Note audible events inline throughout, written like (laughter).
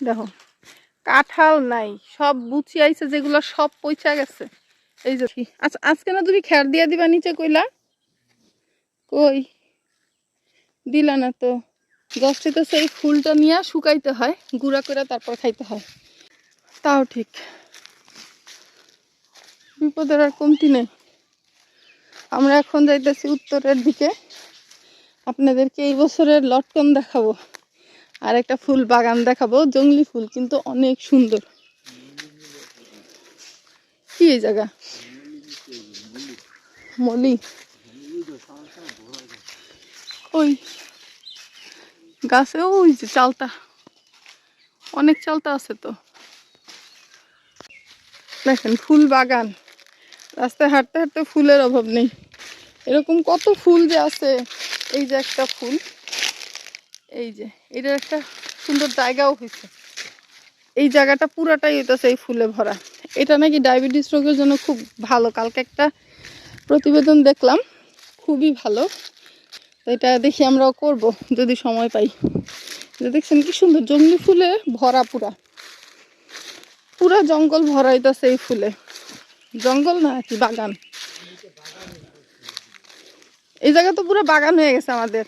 দেখো, কাঁঠাল নাই, সব বুচি আইছে যেগুলো সব পয়সা গেছে। এই যে আচ্ছা আজকে না তুমি খের দিয়া দিবা নিচে কইলা? কই? দিলা না তো। গাছটি তো সেই ফুলটা নিয়ে শুকাইতে হয়, গুঁড়া করে তারপর খাইতে হয়। তাও ঠিক। বিপদের আর কমতি নেই। আমরা এখন যাইতেছি উত্তরের দিকে। আপনাদেরকে এই বছরের লটকন দেখাবো। আর একটা ফুল বাগান দেখাবো, জঙ্গলি ফুল, কিন্তু অনেক সুন্দর। কি এই জায়গা? মলি। ওই গাছে, ওই যে চালতা। অনেক চালতা আছে তো। দেখেন, ফুল বাগান। রাস্তায় হাঁটতে হাঁটতে ফুলের অভাব নেই। এরকম কত ফুল যে আছে, এই যে একটা ফুল। এই যে, এটার একটা সুন্দর জায়গাও হয়েছে। এই জায়গাটা পুরাটাই হইতেছে এই ফুলে ভরা। এটা নাকি ডায়াবেটিস রোগের জন্য খুব ভালো। কালকে একটা প্রতিবেদন দেখলাম, খুবই ভালো। এটা দেখি আমরাও করব, যদি সময় পাই। দেখছেন কি সুন্দর, জঙ্গলি ফুলে ভরা পুরা। পুরা জঙ্গল ভরা হইতেছে এই ফুলে। জঙ্গল না, কি বাগান। এই জায়গা তো পুরো বাগান হয়ে গেছে আমাদের।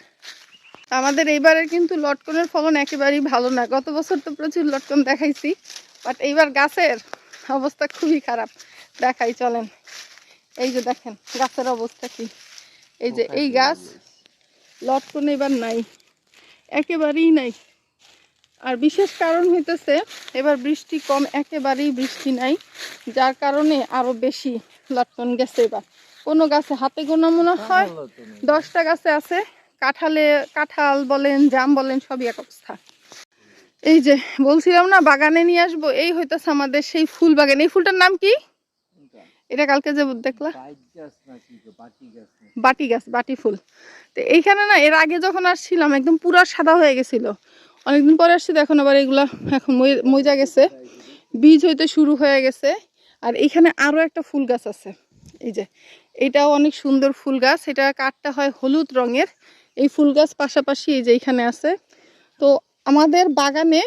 আমাদের এইবারের কিন্তু লটকনের ফলন একেবারেই ভালো না। গত বছর তো প্রচুর লটকন দেখাইছি বাট এইবার গাছের অবস্থা খুবই খারাপ। দেখাই চলেন। এই যে দেখেন গাছের অবস্থা কি। এই যে এই গাছ লটকন এবার নাই। একেবারেই নাই। আর বিশেষ কারণ হইতেছে এবার বৃষ্টি কম একেবারেই বৃষ্টি নাই। যার কারণে আরও বেশি লটকন গেছে এবার। কোনো গাছে হাতে গোনা মনে হয়? দশটা গাছে আছে কাঁঠালে কাঁঠাল বলেন, জাম বলেন, সবই এক অবস্থা। এই যে বলছিলাম না, বাগানে নিয়ে আসব, এই হইতেছে আমাদের সেই ফুল বাগান। এই ফুলটার নাম কি? এটা কালকে যে দেখলা? বাটি গাছ, বাটি ফুল। তো এইখানে না, এর আগে যখন আসছিলাম, একদম পুরা সাদা হয়ে গেছিল। অনেকদিন পরে আসছি এখন আবার এগুলা এখন মজা গেছে। বীজ হইতে শুরু হয়ে গেছে। আর এখানে আরও একটা ফুল গাছ আছে। এই যে, এটাও অনেক সুন্দর ফুল গাছ। এটা কাঠটা হয় হলুদ রঙের। এই ফুল গাছ পাশাপাশি এই যে এখানে আছে। তো আমাদের বাগানে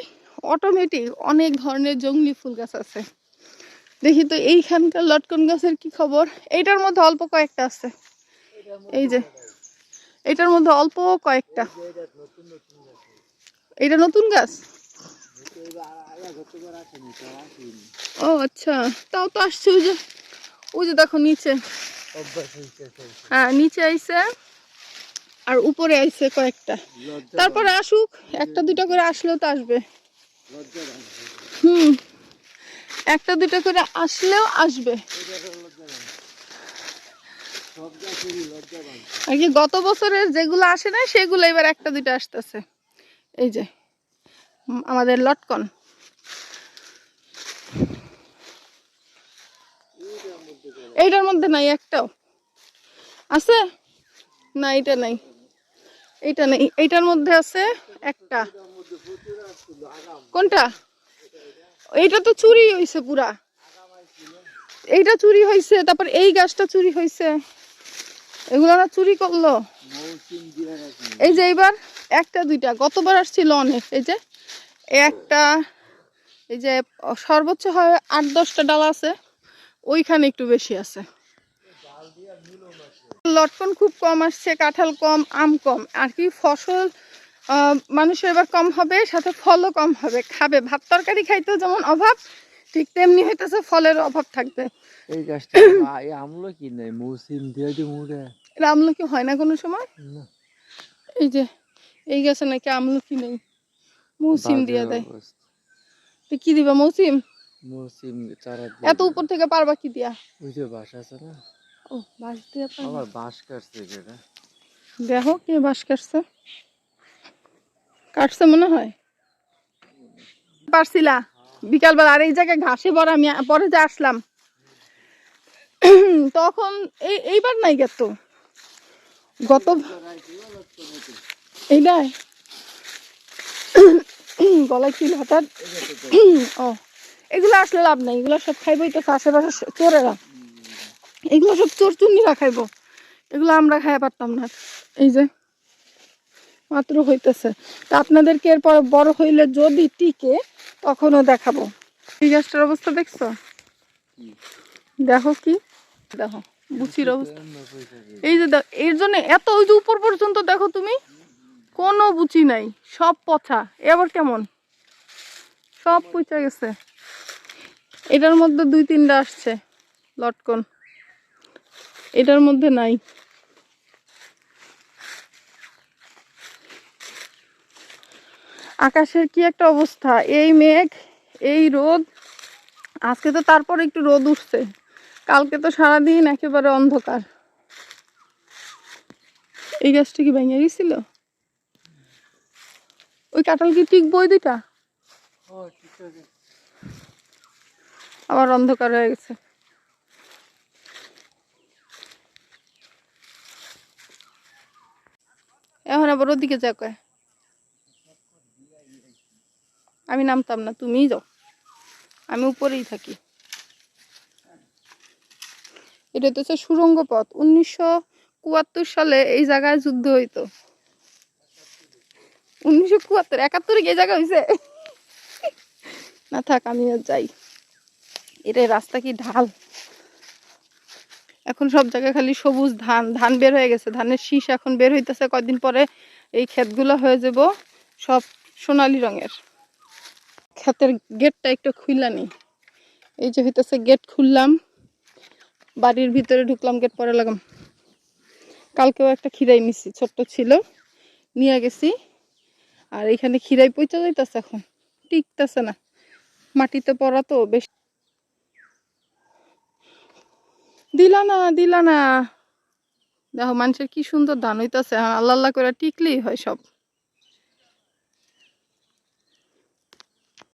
অটোমেটিক অনেক ধরনের জঙ্গলি ফুল গাছ আছে। দেখি তো এইখানকার লটকন গাছের কি খবর? এইটার মধ্যে অল্প কয়েকটা আছে। এই যে এটার মধ্যে অল্প কয়েকটা। এটা নতুন গাছ? ও আচ্ছা তাও তো আসছে ওই যে ওই যে দেখো নিচে। হ্যাঁ নিচে আইছে। আর উপরে আইছে কয়েকটা। তারপরে আসুক একটা দুটা করে আসলেও তো আসবে। হুম একটা দুটা করে আসলেও আসবে। আর কি গত বছরের যেগুলো আসে না সেগুলো এবার একটা দুটো আসতেছে। এই যে আমাদের লটকন। এইটার মধ্যে নাই একটাও। আছে? না এটা নাই। এইটা নেই, এইটার মধ্যে আছে একটা। কোনটা? এইটা তো চুরি হইছে পুরা। এইটা চুরি হইছে, তারপর এই গাছটা চুরি হইছে। এগুলো না চুরি করল। এই যে এইবার একটা, দুইটা। গতবার আসছিল অনেক। এই যে একটা, এই যে সর্বোচ্চ হয় আট, দশটা ডালা আছে। ওইখানে একটু বেশি আছে। লটকন খুব কম আসছে কাঁঠাল কম আম কম। আর কি ফসল মানুষের এবার কম হবে সাথে ফলও কম হবে। খাবে ভাত তরকারি খাইতেও যেমন অভাব ঠিক তেমনি হইতেছে ফলের অভাব থাকবে। এই গাছটা (coughs) নাই? মৌসিম দিয়ে দি মুড়ে। এটা আমলকি হয় না কোনো সময়? এই যে এই গাছে নাকি আমলকি নেই। মৌসিম দিয়ে দেয়। তো কি দিবা মৌসিম? মৌসিম চারা এত উপর থেকে পারবা কি দিয়া? ওই যে বাস আছে না? ও বাঁশ দিয়ে আবার বাঁশ কাটছে যেটা দেখো কে বাঁশ কাটছে। কাটছে মনে হয়? পারছিলা? বিকালবেলা আর এই জায়গায় ঘাসে ভরা আমি পরে যে আসলাম। তখন এই এইবার নাই গেত। গত এইটাই গলায় কি হঠাৎ ও এগুলো আসলে লাভ নাই এগুলো সব খাইবই তো আশেপাশে চোরেরা। এগুলো সব চোর চুন্নিরা খাইবো। এগুলো আমরা খাই পারতাম না। এই যে, মাত্র হইতেছে। তা আপনাদেরকে এরপর বড় হইলে যদি টিকে, তখনও দেখাবো। এই গাছটার অবস্থা দেখছ? দেখো কি? দেখো, বুচির অবস্থা। এই যে দেখ- এর জন্য এত ওই যে উপর পর্যন্ত দেখো তুমি? কোনো বুচি নাই, সব পচা। এবার কেমন? সব পচা গেছে। এটার মধ্যে দুই তিনটা আসছে, লটকন। এটার মধ্যে নাই। আকাশের কি একটা অবস্থা? এই মেঘ এই রোদ আজকে তো তারপর একটু রোদ উঠছে। কালকে তো সারাদিন একেবারে অন্ধকার। এই গাছটা কি ভেঙে গেছিল? ওই কাঁঠাল কি টিকবো ওই দুইটা? আবার অন্ধকার হয়ে গেছে। এখন আবার ওদিকে যা কয়। আমি নামতাম না, তুমিই যাও। আমি উপরেই থাকি। এটা তো হচ্ছে সুরঙ্গ পথ। উনিশশো কুয়াত্তর সালে এই জায়গায় যুদ্ধ হইতো। উনিশশো কুয়াত্তর, একাত্তরে এই জায়গা হয়েছে না থাক, আমি আর যাই। এটা রাস্তা কি ঢাল? এখন সব জায়গায় খালি সবুজ ধান ধান বের হয়ে গেছে। ধানের শীষ এখন বের হইতেছে, কয়দিন পরে এই ক্ষেতগুলো হয়ে যাব সব সোনালী রঙের। ক্ষেতের গেটটা একটু খুললানি এই যে হইতেছে গেট খুললাম, বাড়ির ভিতরে ঢুকলাম, গেট পরে লাগাম। কালকেও একটা খিরাই নিছি, ছোট্ট ছিল, নিয়ে গেছি। আর এখানে খিরাই পইচা যাইতেছে এখন, টিকতেছে না। মাটিতে পড়া তো বেশ দিলা না দিলা না। দেখো মানুষের কি সুন্দর ধান হইতাছে আল্লাহ আল্লাহ করে টিকলেই হয় সব।